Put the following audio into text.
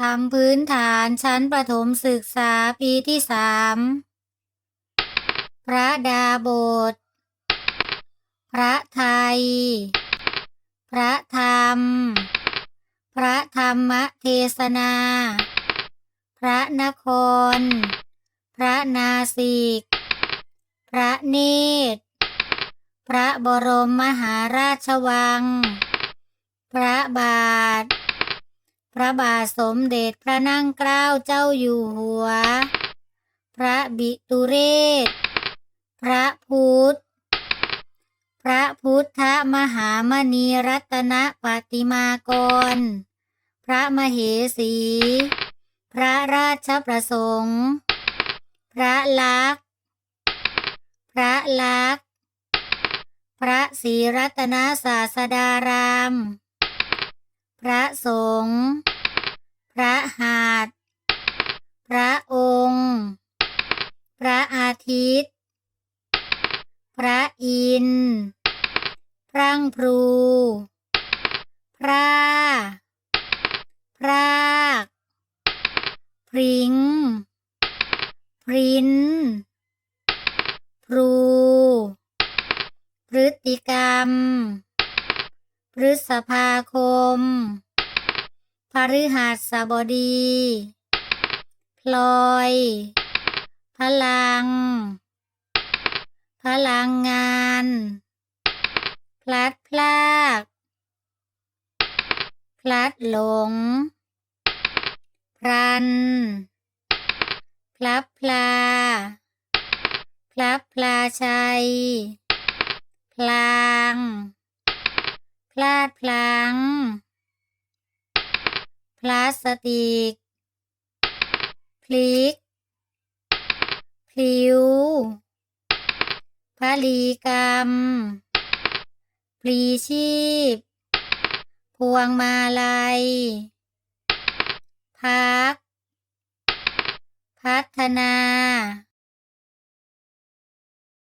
คำพื้นฐานชั้นประถมศึกษาปีที่สามพระดาบท พระไทย พระธรรม พระธรรมเทศนา พระนคร พระนาสิก พระเนตร พระบรมมหาราชวัง พระบาท พระบาทสมเด็จพระนั่งเกล้าเจ้าอยู่หัว พระบิตุเรศ พระพุทธ พระพุทธมหามณีรัตนปฏิมากร พระมเหสี พระราชประสงค์ พระลักษ์พระลักษ์พระศรีรัตนศาสดาราม พระสงฆ์พระหาดพระองค์ พระอาทิตย์ พระอินทร์พรั่งพรูพระพรากพริ้งพรินพรู พฤติกรรม พฤษภาคม พฤหัสบดี พลอย พลัง พลังงาน พลัดพรากพลัดหลง พรัน พลับพลา พลับพลาชัย พลางาดพลัง พลาสติก พลิก พลิวพลีกรรมปลีชีพ พวงมาลัย พัก พัฒนา